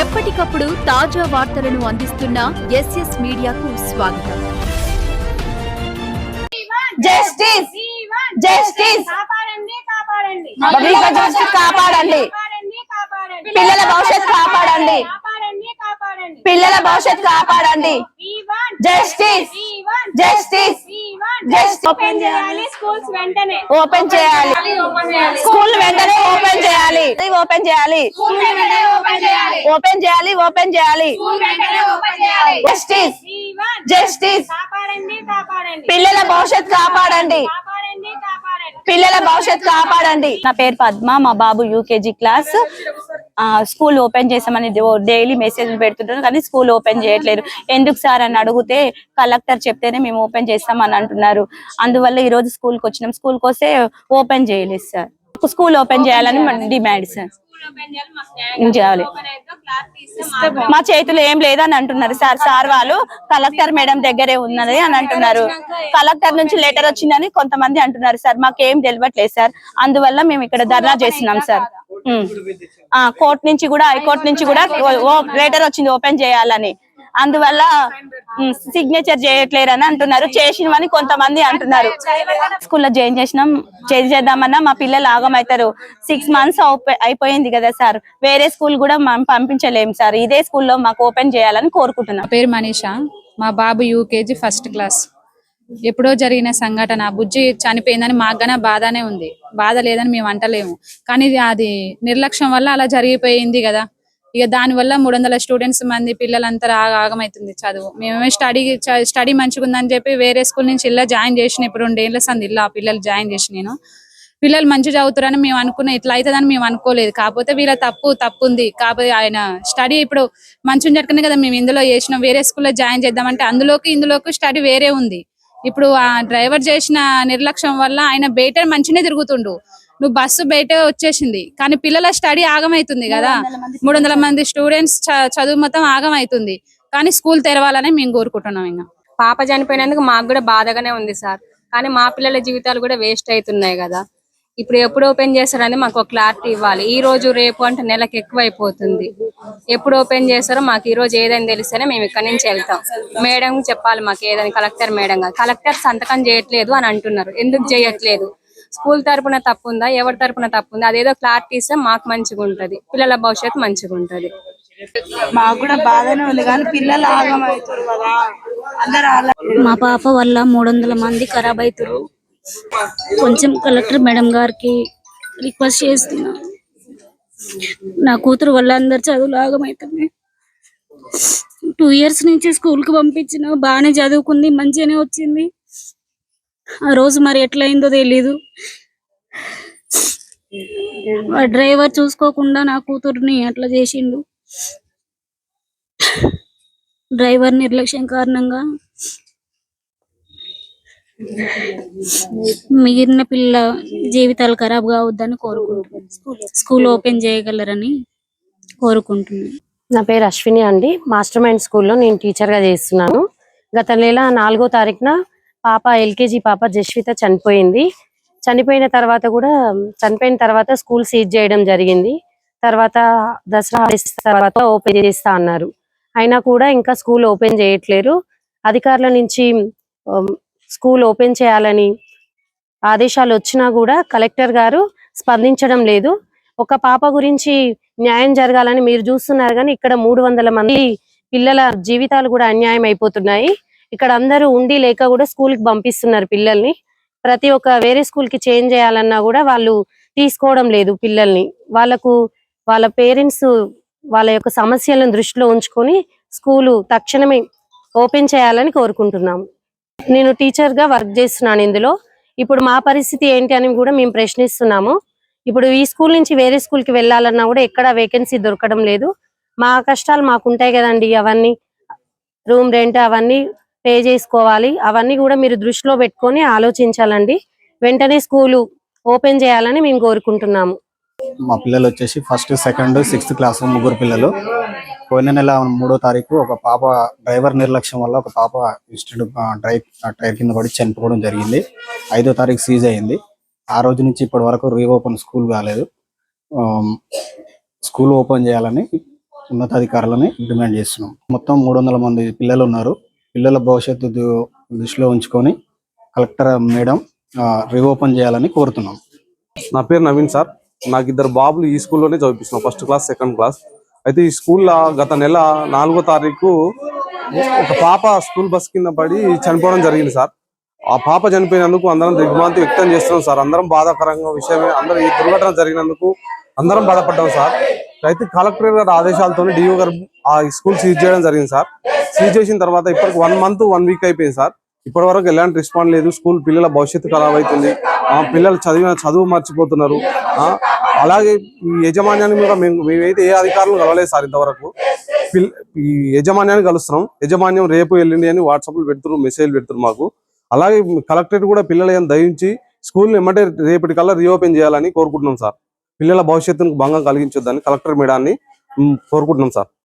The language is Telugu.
ఎప్పటికప్పుడు తాజా వార్తలను అందిస్తున్న ఎస్ఎస్ మీడియాకు స్వాగతం. జస్టిస్! జస్టిస్! కాపాడండి పిల్లల భవిష్యత్ కాపాడండి. పిల్లల భవిష్యత్ కాపాడండి. జస్టిస్! జస్టిస్! ఓపెన్ చేయాలి స్కూల్స్ వెంటనే. ఓపెన్ చేయాలి. స్కూల్ వెంటనే ఓపెన్ చేయాలి. ఓపెన్ చేయాలి. ఓపెన్ చేయాలి. ఓపెన్ చేయాలి. జస్టిస్ జస్టిస్ పిల్లల భవిష్యత్ కాపాడండి. పిల్లల భవిష్యత్ కాపాడండి. నా పేరు పద్మ మా బాబు యూకేజీ క్లాస్. స్కూల్ ఓపెన్ చేసామని డైలీ మెసేజ్ పెడుతుంటారు కానీ స్కూల్ ఓపెన్ చేయట్లేరు ఎందుకు సార్ అని అడిగితే కలెక్టర్ చెప్తేనే మేము ఓపెన్ చేస్తామని అంటున్నారు. అందువల్ల ఈ రోజు స్కూల్కి వచ్చినాం. స్కూల్కి వస్తే ఓపెన్ చేయలేదు సార్. స్కూల్ ఓపెన్ చేయాలని డిమాండ్ సార్. ఓపెన్ చేయాలి మాకు న్యాయం చేయాలి? ఓపెన్ అయితే క్లాస్ తీస్తే మా చేతిలో ఏం లేదని అంటున్నారు సార్. సార్ వాళ్ళు కలెక్టర్ మేడం దగ్గరే ఉన్నది అని అంటున్నారు. కలెక్టర్ నుంచి లెటర్ వచ్చిందని కొంతమంది అంటున్నారు సార్. మాకు ఏం తెలియట్లేదు సార్. అందువల్ల మేము ఇక్కడ ధర్నా చేస్తున్నాం సార్. కోర్ట్ నుంచి కూడా హైకోర్టు నుంచి కూడా లెటర్ వచ్చింది ఓపెన్ చేయాలని. అందువల్ల సిగ్నేచర్ చేయట్లేరని అంటున్నారు. చేసినవని కొంతమంది అంటున్నారు. స్కూల్లో జాయిన్ చేసినాం చేసి చేద్దామన్నా మా పిల్లలు ఆగమవుతారు సిక్స్ మంత్స్ అయిపోయింది కదా సార్. వేరే స్కూల్ కూడా మనం పంపించలేము సార్. ఇదే స్కూల్లో మాకు ఓపెన్ చేయాలని కోరుకుంటున్నాం. పేరు మనీషా. మా బాబు యూకేజీ ఫస్ట్ క్లాస్. ఎప్పుడో జరిగిన సంఘటన బుజ్జి చనిపోయిందని మాకు బాధనే ఉంది. బాధ లేదని మేము అంటలేము. కానీ ఇది అది నిర్లక్ష్యం వల్ల అలా జరిగిపోయింది కదా ఇక దాని వల్ల మూడు వందల స్టూడెంట్స్ మంది పిల్లలంతా ఆగ- ఆగమైతుంది చదువు. మేమే స్టడీ స్టడీ మంచిగా ఉందని చెప్పి వేరే స్కూల్ నుంచి ఇలా జాయిన్ చేసిన ఇప్పుడు రెండేళ్ళ సంది ఇలా పిల్లలు జాయిన్ చేసి నేను. పిల్లలు మంచి చదువుతారని మేము అనుకున్న ఇట్లా అవుతుందని మేము అనుకోలేదు. కాకపోతే వీళ్ళ తప్పు తప్పు ఉంది కాకపోతే ఆయన స్టడీ ఇప్పుడు మంచి జరగనే కదా మేము ఇందులో చేసినాం. వేరే స్కూల్లో జాయిన్ చేద్దామంటే అందులోకి ఇందులోకి స్టడీ వేరే ఉంది. ఇప్పుడు ఆ డ్రైవర్ చేసిన నిర్లక్ష్యం వల్ల ఆయన బయట మంచినే తిరుగుతుండు. నువ్వు బస్సు బయట వచ్చేసింది. కానీ పిల్లల స్టడీ ఆగమైతుంది కదా. మూడు వందల మంది స్టూడెంట్స్. చదువు మొత్తం ఆగమైతుంది. కానీ స్కూల్ తెరవాలని మేము కోరుకుంటున్నాం ఇంకా పాప చనిపోయినందుకు మాకు కూడా బాధగానే ఉంది సార్. కానీ మా పిల్లల జీవితాలు కూడా వేస్ట్ అవుతున్నాయి కదా. ఇప్పుడు ఎప్పుడు ఓపెన్ చేస్తారని మాకు ఒక క్లారిటీ ఇవ్వాలి. ఈ రోజు రేపు అంటే నెలకు ఎక్కువ అయిపోతుంది ఎప్పుడు ఓపెన్ చేస్తారో మాకు ఈ రోజు ఏదైనా తెలిస్తేనే మేము ఇక్కడి నుంచి వెళ్తాం. మేడం చెప్పాలి మాకు ఏదైనా కలెక్టర్ మేడం కలెక్టర్ సంతకం చేయట్లేదు అని అంటున్నారు. ఎందుకు చేయట్లేదు? స్కూల్ తరపున తప్పు ఉందా ఎవరి తరపున తప్పు ఉందా అదేదో క్లారిటీ ఇస్తే మాకు మంచిగా ఉంటది. పిల్లల భవిష్యత్తు మంచిగా ఉంటది. మాకు కూడా బాధనే ఉంది కానీ పిల్లలు ఆగమవుతారు కదా. అందరు అలా మా పాప వల్ల మూడు వందల మంది ఖరాబ్ అవుతారు కొంచెం కలెక్టర్ మేడం గారికి రిక్వెస్ట్ చేస్తున్నా. నా కూతురు వల్ల అందరు చదువులు ఆగమవుతుంది టూ ఇయర్స్ నుంచి స్కూల్కి పంపించిన బాగానే చదువుకుంది మంచిగానే వచ్చింది. ఆ రోజు మరి ఎట్లయిందో తెలీదు. ఆ డ్రైవర్ చూసుకోకుండా నా కూతుర్ని అట్లా చేసిండు. డ్రైవర్ నిర్లక్ష్యం కారణంగా మిగిలిన పిల్ల జీవితాలు ఖరాబ్ కావద్దని కోరుకుంటున్నాను. స్కూల్ ఓపెన్ చేయగలరని కోరుకుంటున్నాను. నా పేరు అశ్విని అండి. మాస్టర్ మైండ్ స్కూల్లో నేను టీచర్గా చేస్తున్నాను. గత నెల నాలుగో తారీఖున పాప ఎల్కేజీ పాప జస్విత చనిపోయింది. చనిపోయిన తర్వాత కూడా చనిపోయిన తర్వాత స్కూల్ సీజ్ చేయడం జరిగింది. తర్వాత దసరా తర్వాత ఓపెన్ చేస్తా అన్నారు. అయినా కూడా ఇంకా స్కూల్ ఓపెన్ చేయట్లేరు. అధికారుల నుంచి స్కూల్ ఓపెన్ చేయాలని ఆదేశాలు వచ్చినా కూడా కలెక్టర్ గారు స్పందించడం లేదు. ఒక పాప గురించి న్యాయం జరగాలని మీరు చూస్తున్నారు కానీ ఇక్కడ మూడు వందల మంది పిల్లల జీవితాలు కూడా అన్యాయం అయిపోతున్నాయి. ఇక్కడ అందరూ ఉండి లేక కూడా స్కూల్కి పంపిస్తున్నారు పిల్లల్ని. ప్రతి ఒక్క వేరే స్కూల్కి చేంజ్ చేయాలన్నా కూడా వాళ్ళు తీసుకోవడం లేదు పిల్లల్ని. వాళ్ళకు వాళ్ళ పేరెంట్స్ వాళ్ళ యొక్క సమస్యలను దృష్టిలో ఉంచుకొని స్కూలు తక్షణమే ఓపెన్ చేయాలని కోరుకుంటున్నాము. నేను టీచర్గా వర్క్ చేస్తున్నాను ఇందులో. ఇప్పుడు మా పరిస్థితి ఏంటి అని కూడా మేము ప్రశ్నిస్తున్నాము. ఇప్పుడు ఈ స్కూల్ నుంచి వేరే స్కూల్కి వెళ్ళాలన్నా కూడా ఎక్కడ వేకెన్సీ దొరకడం లేదు. మా కష్టాలు మాకు ఉంటాయి కదండి అవన్నీ. రూమ్ రెంట్ అవన్నీ పే చేసుకోవాలి. అవన్నీ కూడా మీరు దృష్టిలో పెట్టుకొని ఆలోచించాలండి. వెంటనే స్కూలు ఓపెన్ చేయాలని మేము కోరుకుంటున్నాము. మా పిల్లలు వచ్చేసి ఫస్ట్ సెకండ్ సిక్స్త్ క్లాస్ ముగ్గురు పిల్లలు. పోయిన నెల మూడో తారీఖు ఒక పాప డ్రైవర్ నిర్లక్ష్యం వల్ల ఒక పాప ఇన్స్టెంట్ డ్రైవ్ టైర్ కింద పడి చనిపోవడం జరిగింది. ఐదో తారీఖు సీజ్ అయింది. ఆ రోజు నుంచి ఇప్పటి వరకు రీఓపెన్ స్కూల్ కాలేదు. స్కూల్ ఓపెన్ చేయాలని ఉన్నతాధికారులని డిమాండ్ చేస్తున్నాం. మొత్తం మూడు వందల మంది పిల్లలు ఉన్నారు. పిల్లల భవిష్యత్తు దృష్టిలో ఉంచుకొని కలెక్టర్ మేడం రీఓపెన్ చేయాలని కోరుతున్నాం. నా పేరు నవీన్ సార్. నాకు ఇద్దరు బాబులు ఈ స్కూల్లోనే చదివిస్తున్నాం ఫస్ట్ క్లాస్ సెకండ్ క్లాస్. అయితే ఈ స్కూల్లో గత నెల నాలుగో తారీఖు ఒక పాప స్కూల్ బస్ కింద పడి చనిపోవడం జరిగింది సార్. ఆ పాప చనిపోయినందుకు అందరం దిగ్భ్రాంతి వ్యక్తం చేస్తున్నాం సార్. అందరం బాధాకరంగా విషయమే అందరం ఈ దుర్ఘటన జరిగినందుకు అందరం బాధపడ్డాం సార్. అయితే కలెక్టర్ గారి ఆదేశాలతో డిఓ గారు ఆ స్కూల్ సీజ్ చేయడం జరిగింది సార్. సీజ్ చేసిన తర్వాత ఇప్పటికి వన్ మంత్ వన్ వీక్ అయిపోయింది సార్. ఇప్పటి వరకు ఎలాంటి రెస్పాండ్ లేదు. స్కూల్ పిల్లల భవిష్యత్తు ఖరాబ్ అవుతుంది. ఆ పిల్లలు చదివిన చదువు మర్చిపోతున్నారు. ఆ అలాగే ఈ యజమాన్యాన్ని కూడా మేము మేమైతే ఏ అధికారులు కలవలేదు సార్ ఇంతవరకు. పిల్- ఈ యజమాన్యాన్ని కలుస్తున్నాం. యజమాన్యం రేపు ఎల్లుండి అని వాట్సాప్లు పెడుతున్నారు మెసేజ్ పెడుతున్నారు మాకు. అలాగే కలెక్టరేట్ కూడా పిల్లలను దయించి స్కూల్ ఎమ్మటే రేపటి కల్లా రీఓపెన్ చేయాలని కోరుకుంటున్నాం సార్. పిల్లల భవిష్యత్తును భంగం కలిగించొద్దని కలెక్టర్ మేడాన్ని కోరుకుంటున్నాం సార్.